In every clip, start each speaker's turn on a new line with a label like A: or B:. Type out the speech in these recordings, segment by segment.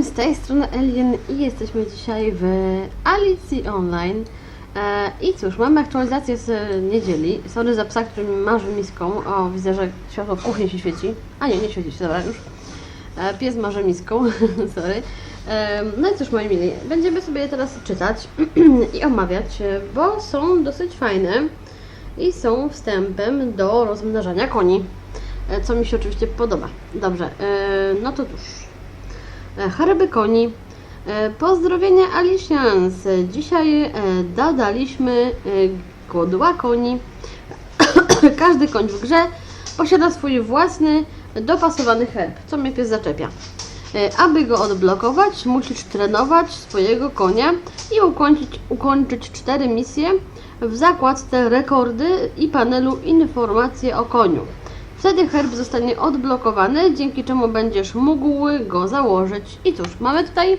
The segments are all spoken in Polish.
A: z tej strony Alien i jesteśmy dzisiaj w Alicji Online. E, I cóż, mamy aktualizację z niedzieli. Sorry za psa, który marzy miską. O, widzę, że światło w kuchni się świeci. A nie, nie świeci się, dobra, już. E, pies marzy miską, sorry. E, no i cóż, moi mili, będziemy sobie teraz czytać i omawiać, bo są dosyć fajne i są wstępem do rozmnażania koni. E, co mi się oczywiście podoba. Dobrze, e, no to cóż. E, Harby koni. E, Pozdrowienia Alicians. Dzisiaj e, dodaliśmy godła koni. Każdy koń w grze posiada swój własny, dopasowany herb, co mnie pies zaczepia. Aby go odblokować, musisz trenować swojego konia i ukończyć, ukończyć cztery misje w zakładce rekordy i panelu informacje o koniu. Wtedy herb zostanie odblokowany, dzięki czemu będziesz mógł go założyć. I cóż, mamy tutaj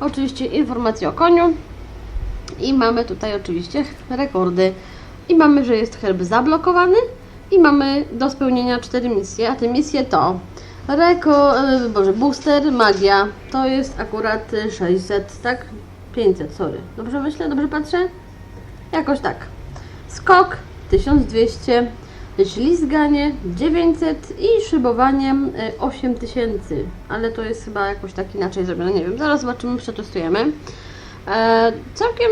A: oczywiście informacje o koniu i mamy tutaj oczywiście rekordy. I mamy, że jest herb zablokowany i mamy do spełnienia cztery misje, a te misje to Reko, e, boże, booster, magia, to jest akurat 600, tak? 500, sorry. Dobrze myślę? Dobrze patrzę? Jakoś tak. Skok 1200, ślizganie 900 i szybowanie e, 8000. Ale to jest chyba jakoś tak inaczej zrobione, nie wiem. Zaraz zobaczymy, przetestujemy. E, całkiem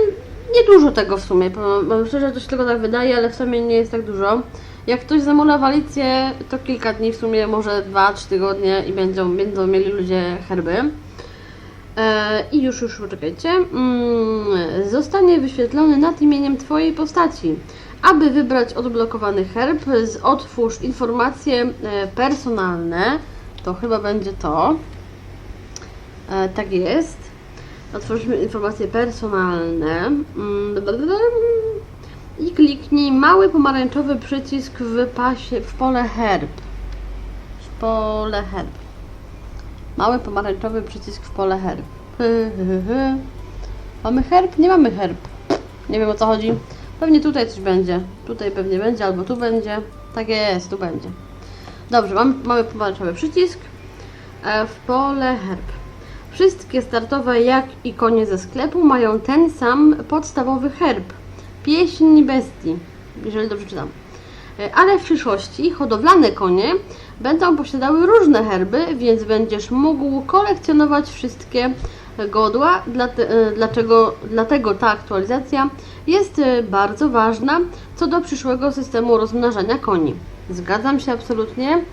A: niedużo tego w sumie, bo, bo szczerze to się tylko tak wydaje, ale w sumie nie jest tak dużo. Jak ktoś zamula walicję, to kilka dni w sumie, może 2-3 tygodnie i będą, będą mieli ludzie herby. E, I już, już, poczekajcie. Mm, zostanie wyświetlony nad imieniem Twojej postaci. Aby wybrać odblokowany herb, otwórz informacje e, personalne. To chyba będzie to. E, tak jest. Otworzymy informacje personalne. Mm. I kliknij mały pomarańczowy przycisk w pasie, w pole herb. W pole herb. Mały pomarańczowy przycisk w pole herb. Mamy herb? Nie mamy herb. Nie wiem o co chodzi. Pewnie tutaj coś będzie. Tutaj pewnie będzie, albo tu będzie. Tak jest, tu będzie. Dobrze, mamy, mamy pomarańczowy przycisk. E, w pole herb. Wszystkie startowe, jak i konie ze sklepu mają ten sam podstawowy herb. Pieśń bestii, jeżeli dobrze czytam. E, Ale w przyszłości hodowlane konie będą posiadały różne herby, więc będziesz mógł kolekcjonować wszystkie godła. E, Dlaczego, dlatego ta aktualizacja jest e, bardzo ważna co do przyszłego systemu rozmnażania koni. Zgadzam się absolutnie.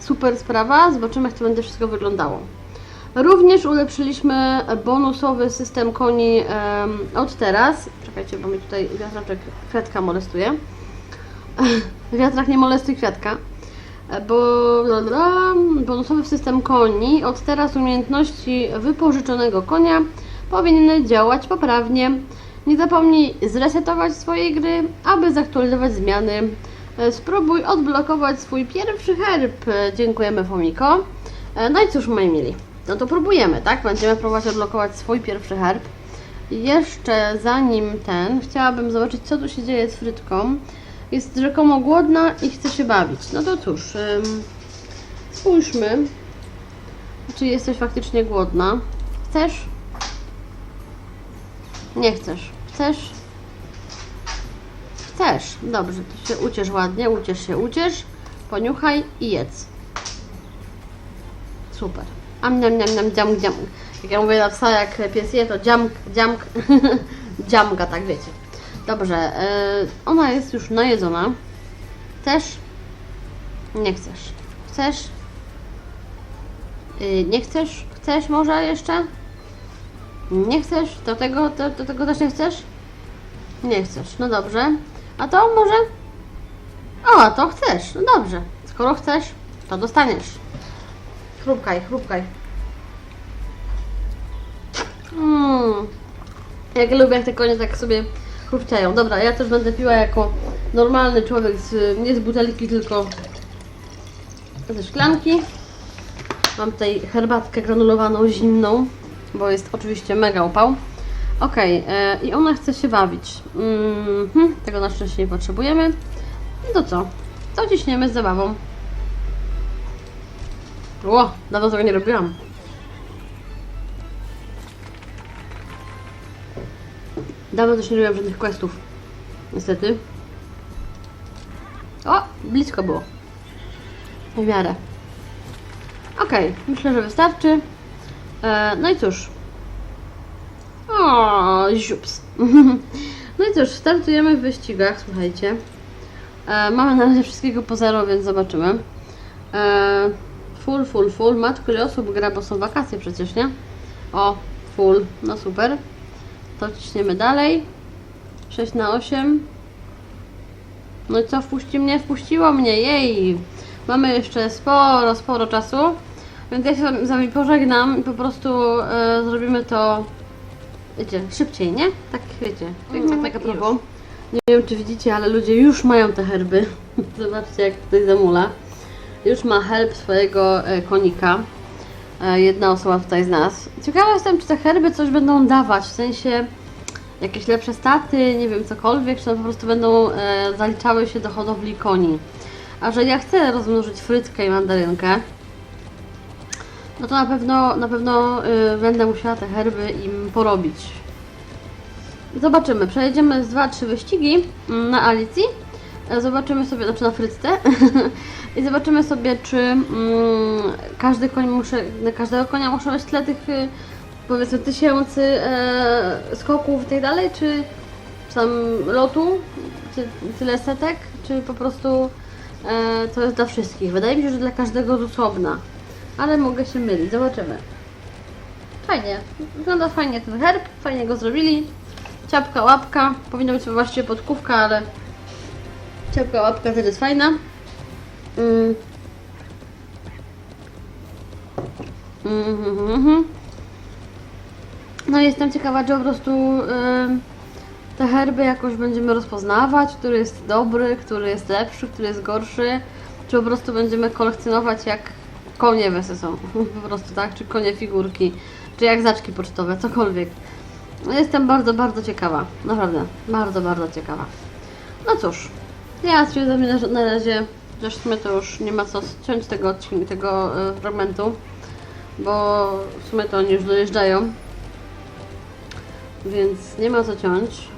A: Super sprawa. Zobaczymy, jak to będzie wszystko wyglądało. Również ulepszyliśmy bonusowy system koni od teraz. Czekajcie, bo mi tutaj wiatraczek kwiatka molestuje. Wiatrak nie molestuje kwiatka. Bo bonusowy system koni od teraz umiejętności wypożyczonego konia powinny działać poprawnie. Nie zapomnij zresetować swojej gry, aby zaktualizować zmiany. E, Spróbuj odblokować swój pierwszy herb. E, Dziękujemy Fomiko. E, No i cóż, moi mili, no to próbujemy, tak? Będziemy próbować odblokować swój pierwszy herb. Jeszcze zanim ten, chciałabym zobaczyć, co tu się dzieje z Frytką. Jest rzekomo głodna i chce się bawić. No to cóż, spójrzmy, czy jesteś faktycznie głodna. Chcesz? Nie chcesz. Chcesz? Chcesz. Dobrze, to się uciesz ładnie, uciesz się, uciesz. Poniuchaj i jedz. Super. Am, niam, niam, niam, dziam, dziam. Jak ja mówię na psa, jak pies je, to dziamk, dziamk, dziamka, tak wiecie. Dobrze, y, ona jest już najedzona. Chcesz? Nie chcesz. Chcesz? Y, nie chcesz? Chcesz może jeszcze? Nie chcesz? Do tego, do, do tego też nie chcesz? Nie chcesz, no dobrze. A to może? O, a to chcesz, no dobrze. Skoro chcesz, to dostaniesz. Chrupkaj, chrupkaj. Mm. Jak lubię, jak te konie tak sobie chrupciają. Dobra, ja też będę piła jako normalny człowiek, z, nie z butelki, tylko ze szklanki. Mam tutaj herbatkę granulowaną, zimną, bo jest oczywiście mega upał. Ok, e, i ona chce się bawić. Mhm, tego na szczęście nie potrzebujemy. No to co? To ciśniemy z zabawą. Ło, dawno tego nie robiłam. Dawno też nie robiłam żadnych questów. Niestety. O, blisko było. W miarę. Okej, myślę, że wystarczy. E, no i cóż. O, ziups. No i cóż, startujemy w wyścigach, słuchajcie. E, mamy na razie wszystkiego po zero, więc zobaczymy. E, full, full, full. Matko, ile osób gra, bo są wakacje przecież, nie? O, full. No super. To ciśniemy dalej. 6 na 8. No i co, wpuści mnie? Wpuściło mnie, jej! Mamy jeszcze sporo, sporo czasu. Więc ja się z Wami pożegnam i po prostu e, zrobimy to, wiecie, szybciej, nie? Tak, wiecie, tak, tak a propos. Nie wiem, czy widzicie, ale ludzie już mają te herby. Zobaczcie, jak tutaj zamula. Już ma herb swojego e, konika. E, jedna osoba tutaj z nas. Ciekawa jestem, czy te herby coś będą dawać, w sensie jakieś lepsze staty, nie wiem, cokolwiek, czy one po prostu będą e, zaliczały się do hodowli koni. A że ja chcę rozmnożyć frytkę i mandarynkę, no to na pewno, na pewno y, będę musiała te herby im porobić. Zobaczymy, przejedziemy z 2-3 wyścigi mm, na Alicji. Zobaczymy sobie, znaczy na frytce. I zobaczymy sobie, czy mm, każdy koń muszę, na każdego konia muszę mieć tyle tych y, powiedzmy tysięcy e, skoków i tak dalej, czy tam lotu, czy tyle setek, czy po prostu e, to jest dla wszystkich. Wydaje mi się, że dla każdego z osobna, ale mogę się mylić, zobaczymy. Fajnie, wygląda fajnie ten herb, fajnie go zrobili. Ciapka, łapka, powinno być właściwie podkówka, ale ciapka, łapka też jest fajna. Mm. Mhm, mhm. No jestem ciekawa, czy po prostu em, te herby jakoś będziemy rozpoznawać, który jest dobry, który jest lepszy, który jest gorszy, czy po prostu będziemy kolekcjonować jak konie wesy są, po prostu tak, czy konie figurki, czy jak zaczki pocztowe, cokolwiek. No jestem bardzo, bardzo ciekawa, naprawdę, bardzo, bardzo ciekawa. No cóż, ja stwierdzam na, na razie, że sumie to już nie ma co ciąć tego odcinka, tego e, fragmentu, bo w sumie to oni już dojeżdżają więc nie ma co ciąć.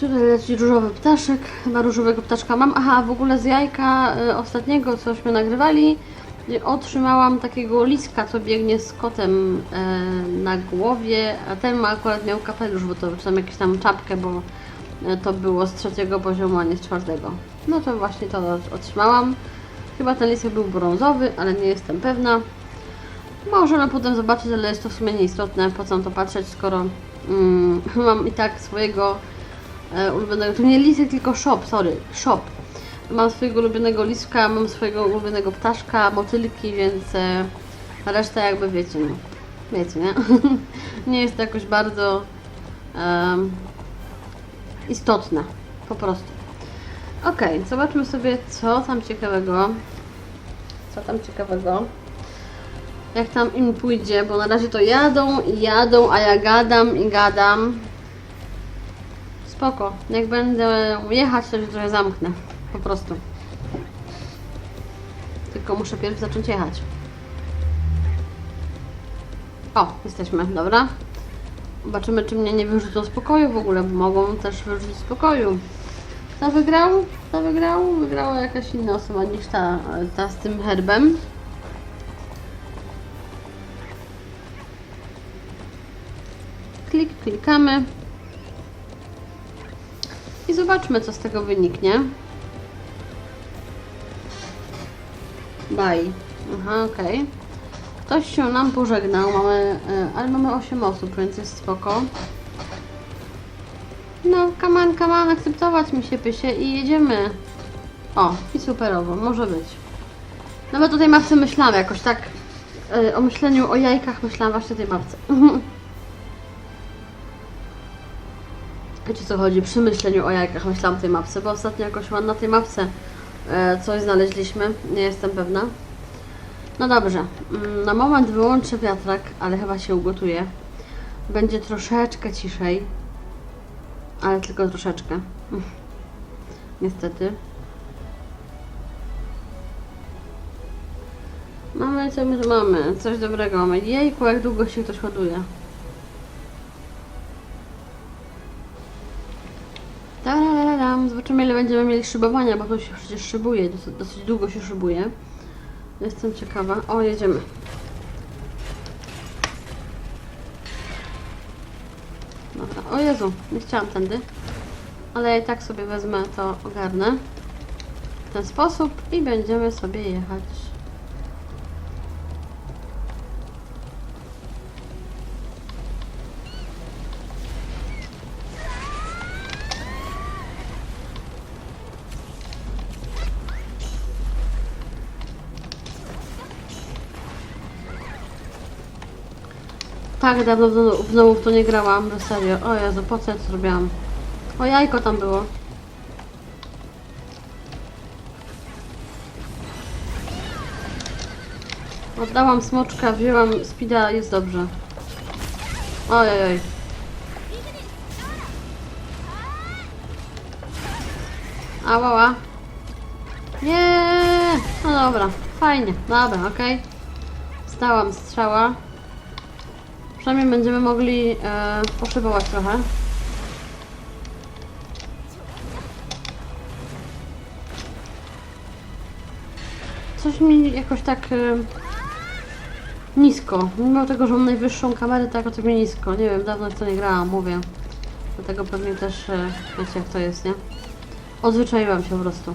A: Tutaj leci różowy ptaszek, chyba różowego ptaszka mam. Aha, w ogóle z jajka y, ostatniego, cośmy nagrywali, otrzymałam takiego liska, co biegnie z kotem y, na głowie, a ten ma akurat miał kapelusz, bo to czy tam jakąś tam czapkę, bo to było z trzeciego poziomu, a nie z czwartego. No to właśnie to otrzymałam. Chyba ten lisek był brązowy, ale nie jestem pewna. Możemy potem zobaczyć, ale jest to w sumie nieistotne, po co to patrzeć, skoro mm, mam i tak swojego e, ulubionego, to nie lisek, tylko shop, sorry, shop. Mam swojego ulubionego liska, mam swojego ulubionego ptaszka, motylki, więc e, reszta jakby wiecie, no, wiecie, nie? nie jest to jakoś bardzo em, istotne, po prostu. Ok, zobaczmy sobie, co tam ciekawego. Co tam ciekawego jak tam im pójdzie, bo na razie to jadą i jadą, a ja gadam i gadam. Spoko. Jak będę jechać, to się trochę zamknę. Po prostu. Tylko muszę pierw zacząć jechać. O, jesteśmy, dobra. Zobaczymy, czy mnie nie wyrzucą z pokoju w ogóle, bo mogą też wyrzucić z pokoju. Kto wygrał? Kto wygrał? Wygrała jakaś inna osoba niż ta, ta z tym herbem. klik, klikamy i zobaczmy, co z tego wyniknie. Bye. Aha, okej. Okay. Ktoś się nam pożegnał, mamy, e, ale mamy 8 osób, więc jest spoko. No, kaman, kaman, akceptować mi się pysie i jedziemy. O, i superowo, może być. Nawet o tej mapce myślałam jakoś tak, e, o myśleniu o jajkach myślałam właśnie o tej mapce. Wiecie co chodzi? Przy myśleniu o jajkach myślałam o tej mapce, bo ostatnio jakoś na tej mapce e, coś znaleźliśmy, nie jestem pewna. No dobrze, mm, na moment wyłączę wiatrak, ale chyba się ugotuje. Będzie troszeczkę ciszej, ale tylko troszeczkę. Niestety. Mamy, co my tu mamy? Coś dobrego mamy. Jejku, jak długo się ktoś hoduje. Zobaczymy ile będziemy mieli szybowania, bo tu się przecież szybuje, dosyć długo się szybuje. Jestem ciekawa. O, jedziemy. Dobra, o Jezu, nie chciałam tędy. Ale ja i tak sobie wezmę to, ogarnę. W ten sposób i będziemy sobie jechać. Tak dawno znowu, znowu w to nie grałam, no serio. O Jezu, po co ja to zrobiłam? O jajko tam było. Oddałam smoczka, wzięłam speeda, jest dobrze. Ojej. Ałała. Nie. No dobra, fajnie. Dobra, okej. Stałam strzała. Przynajmniej będziemy mogli e, poszybować trochę. Coś mi jakoś tak e, nisko. Mimo tego, że mam najwyższą kamerę, to jakoś mi nisko. Nie wiem, dawno w to nie grałam, mówię. Dlatego pewnie też e, wiecie jak to jest, nie? Odzwyczaiłam się po prostu.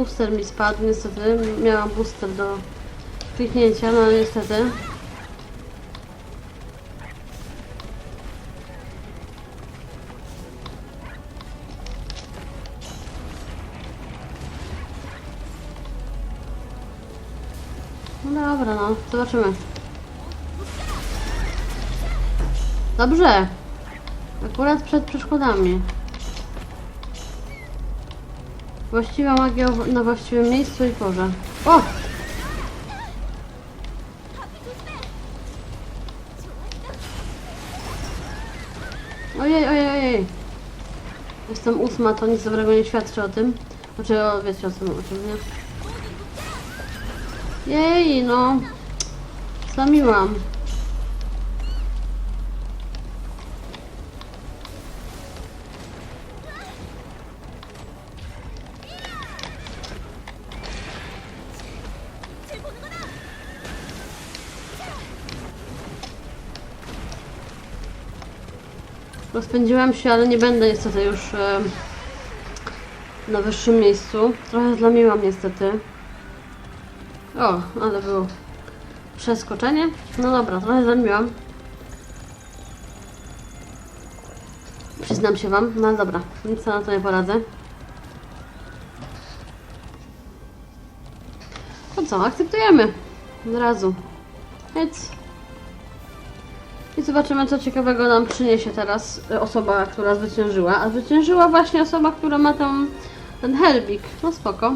A: Booster mi spadł, niestety. Miałam booster do kliknięcia, no niestety. No dobra, no, zobaczymy. Dobrze. Akurat przed przeszkodami. Właściwa magia na właściwym miejscu i porze. O! Ojej, ojej, ojej. Jestem ósma, to nic dobrego nie świadczy o tym. Znaczy, o, wiecie o tym, o czym, nie? Jej, no. Zamiłam. Rozpędziłam się, ale nie będę niestety już e, na wyższym miejscu. Trochę zlamiłam niestety. O, ale było przeskoczenie. No dobra, trochę zlamiłam. Przyznam się Wam, no dobra, nic na to nie poradzę. To co, akceptujemy. Od razu. I zobaczymy, co ciekawego nam przyniesie teraz y, osoba, która zwyciężyła. A zwyciężyła właśnie osoba, która ma tam ten herbik. No spoko.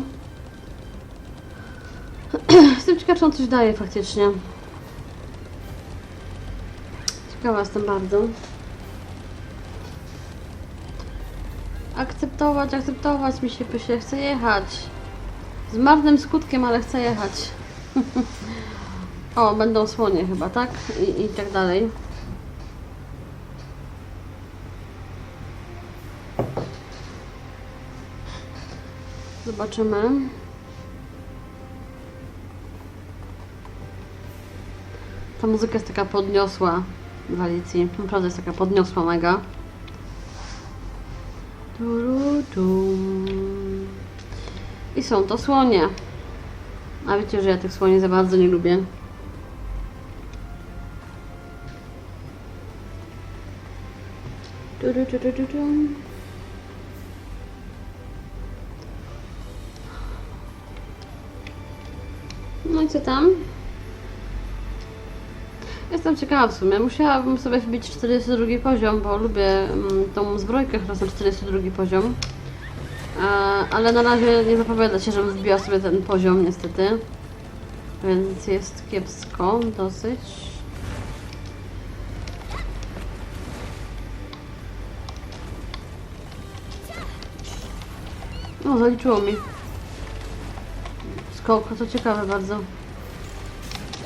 A: Jestem ciekawa, czy on coś daje faktycznie. Ciekawa jestem bardzo. Akceptować, akceptować mi się, się chce jechać. Z marnym skutkiem, ale chcę jechać. o, będą słonie chyba, tak? I, i tak dalej. Zobaczymy. Ta muzyka jest taka podniosła w Alicji. Naprawdę jest taka podniosła mega. I są to słonie. A wiecie, że ja tych słoni za bardzo nie lubię. Turuturututum. Tam? Jestem ciekawa w sumie. Musiałabym sobie wbić 42 poziom, bo lubię mm, tą zbrojkę, jest na 42 poziom. Ale na razie nie zapowiada się, żebym wbiła sobie ten poziom niestety. Więc jest kiepsko dosyć. O, zaliczyło mi. Skok, to ciekawe bardzo.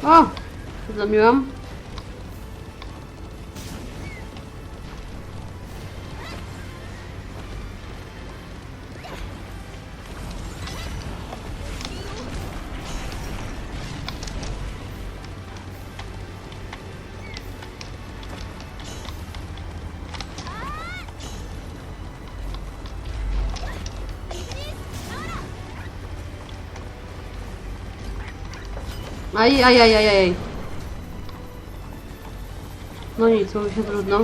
A: O! Zamiłam. Aj, aj, aj, aj, aj. No nic, mówi się trudno.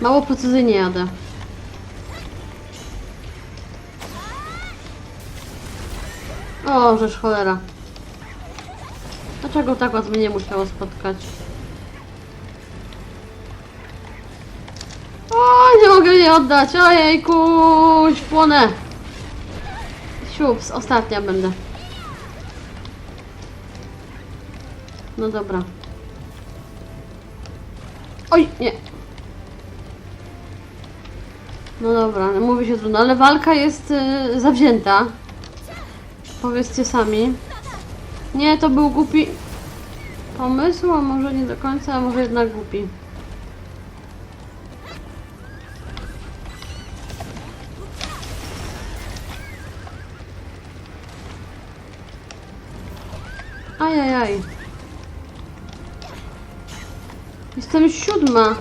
A: Mało precyzyjnie jadę. O, żeż cholera. Dlaczego tak was mnie nie musiało spotkać? O, nie mogę jej oddać. Ojejku, płonę. Siups, ostatnia będę. No dobra. Oj, nie. No dobra, mówi się trudno, ale walka jest y, zawzięta. Powiedzcie sami. Nie, to był głupi pomysł, a może nie do końca, a może jednak głupi. Ajajaj. Jestem siódma.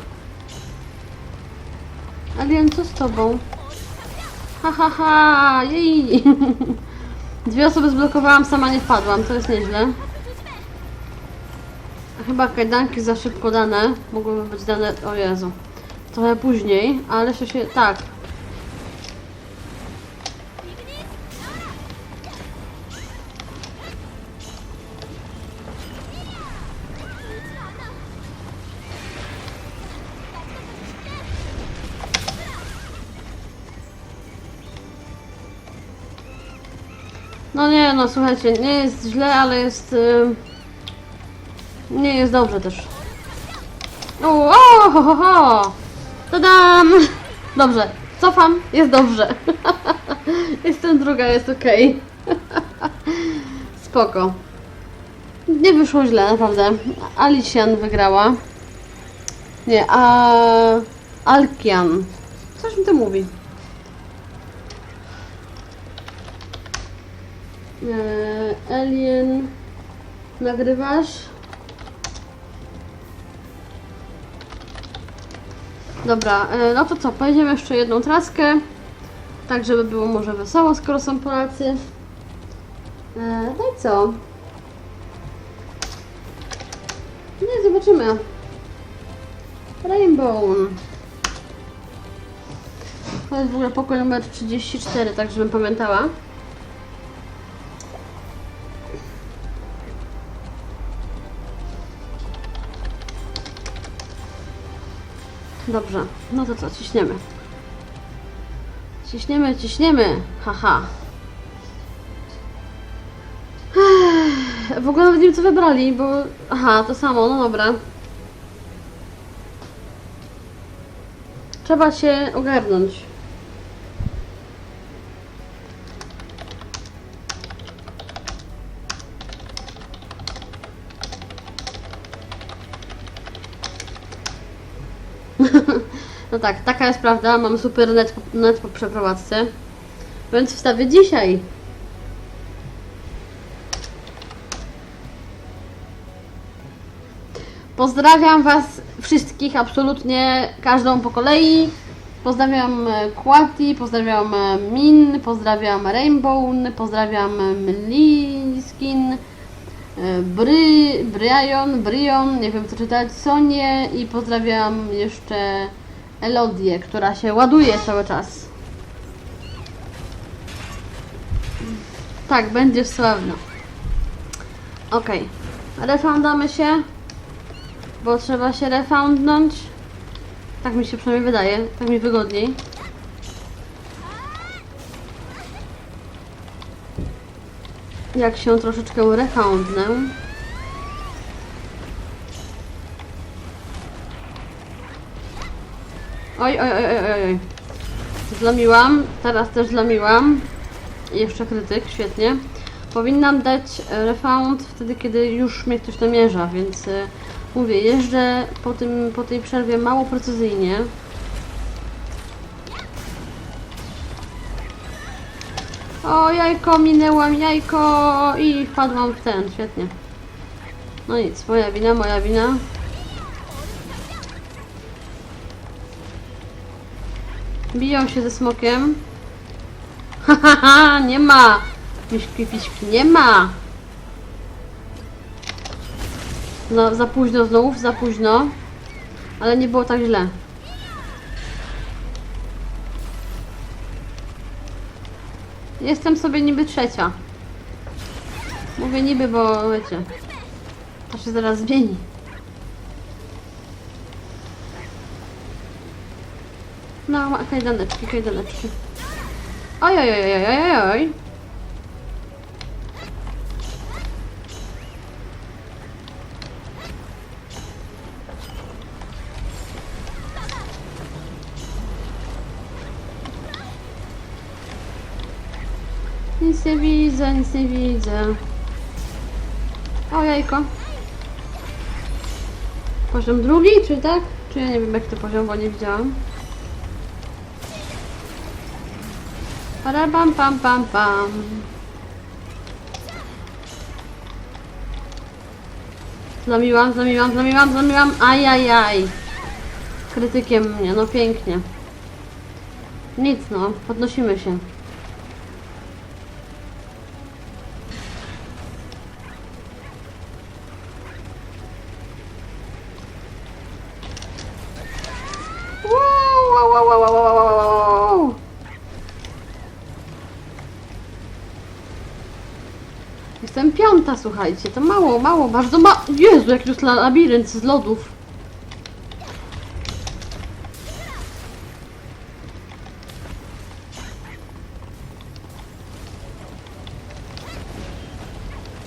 A: Alien, co z tobą? Ha, ha, ha, jej. Dwie osoby zblokowałam, sama nie wpadłam, to jest nieźle. Chyba kajdanki za szybko dane. Mogłyby być dane, o Jezu, trochę później, ale jeszcze się, tak. No nie, no słuchajcie, nie jest źle, ale jest... y, nie jest dobrze też. O, ho, ho, ho. Tadam! Dobrze, cofam, jest dobrze. Jestem druga, jest okej. Spoko. Nie wyszło źle, naprawdę. Alician wygrała. Nie, a... Alkian. Coś mi to mówi. Eee, Alien. Nagrywasz? Dobra, e, no to co, pojedziemy jeszcze jedną traskę. Tak, żeby było może wesoło, skoro są Polacy. E, no i co? Nie, zobaczymy. Rainbow. To jest w ogóle pokój numer 34, tak żebym pamiętała. Dobrze, no to co, ciśniemy. Ciśniemy, ciśniemy. Haha. W ogóle nawet nie wiem co wybrali, bo... Aha, to samo, no dobra. Trzeba się ogarnąć. No tak, taka jest prawda. Mam super net, net po przeprowadzce. Więc wstawię dzisiaj. Pozdrawiam Was wszystkich, absolutnie każdą po kolei. Pozdrawiam e, Quati, pozdrawiam e, Min, pozdrawiam Rainbow, pozdrawiam e, Mliskin, e, Bry, Bryon, Bryon, nie wiem co czytać, Sonię i pozdrawiam jeszcze Elodię, która się ładuje cały czas. Tak, będzie sławno. Okej, refoundamy się, bo trzeba się refoundnąć. Tak mi się przynajmniej wydaje, tak mi wygodniej. Jak się troszeczkę refoundnę. Oj, oj, oj, oj, oj. Zlamiłam, teraz też zlamiłam. I Jeszcze krytyk, świetnie. Powinnam dać e, refound wtedy, kiedy już mnie ktoś namierza, więc e, mówię, jeżdżę po, tym, po tej przerwie mało precyzyjnie. O, jajko, minęłam jajko i wpadłam w ten, świetnie. No nic, moja wina, moja wina. Biją się ze smokiem. Hahaha, nie ma! Miśki, piśki, nie ma! No, za późno znów, za późno. Ale nie było tak źle. Jestem sobie niby trzecia. Mówię niby, bo wiecie. To się zaraz zmieni. No, ma- kajdaneczki, kajdaneczki. Oj, oj, oj, oj, oj, oj. Nic nie widzę, nic nie widzę. O jajko. Poziom drugi, czy tak? Czy ja nie wiem jak to poziom, bo nie widziałam. Parabam pam pam pam. Zlamiłam, zlamiłam, zlamiłam, zlamiłam. Ajajaj. Krytykiem mnie, no pięknie. Nic no, podnosimy się. Jestem piąta, słuchajcie, to mało, mało, bardzo mało. Jezu, jest la- labirynt z lodów.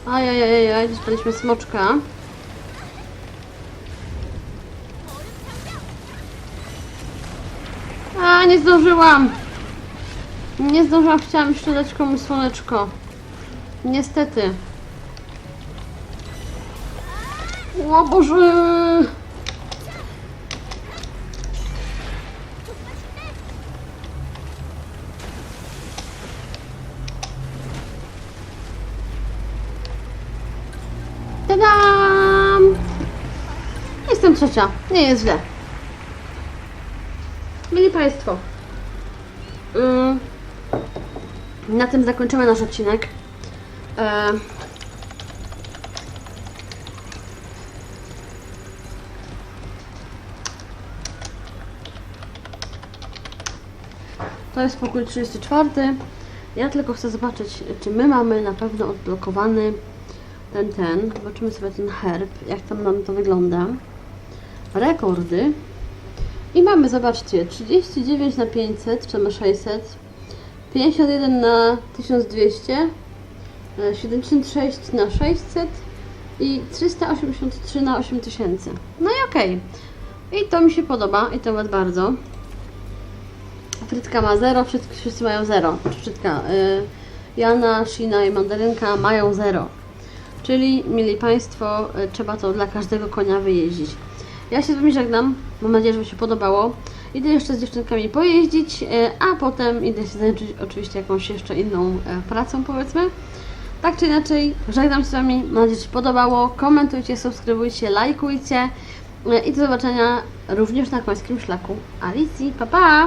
A: Ajajajaj, dostaliśmy smoczka. A, nie zdążyłam. Nie zdążyłam, chciałam jeszcze dać komuś słoneczko. Niestety. O Boże! Tadam! Jestem trzecia. Nie jest źle. Mili Państwo, na tym zakończymy nasz odcinek. E, To jest pokój 34. Ja tylko chcę zobaczyć, czy my mamy na pewno odblokowany ten, ten. Zobaczymy sobie ten herb, jak tam nam to wygląda. Rekordy. I mamy, zobaczcie, 39 na 500, czy na 600, 51 na 1200, e, 76 na 600 i 383 na 8000. No i okej. I to mi się podoba i to nawet bardzo. Frytka ma 0, wszyscy, wszyscy mają 0. Frytka, y, Jana, Shina i Mandarynka mają 0. Czyli, mili Państwo, y, trzeba to dla każdego konia wyjeździć. Ja się z Wami żegnam. Mam nadzieję, że Wam się podobało. Idę jeszcze z dziewczynkami pojeździć, y, a potem idę się zająć oczywiście jakąś jeszcze inną e, pracą, powiedzmy. Tak czy inaczej, żegnam się z Wami. Mam nadzieję, że się podobało. Komentujcie, subskrybujcie, lajkujcie. I do zobaczenia również na końskim szlaku Alicji. Pa, pa!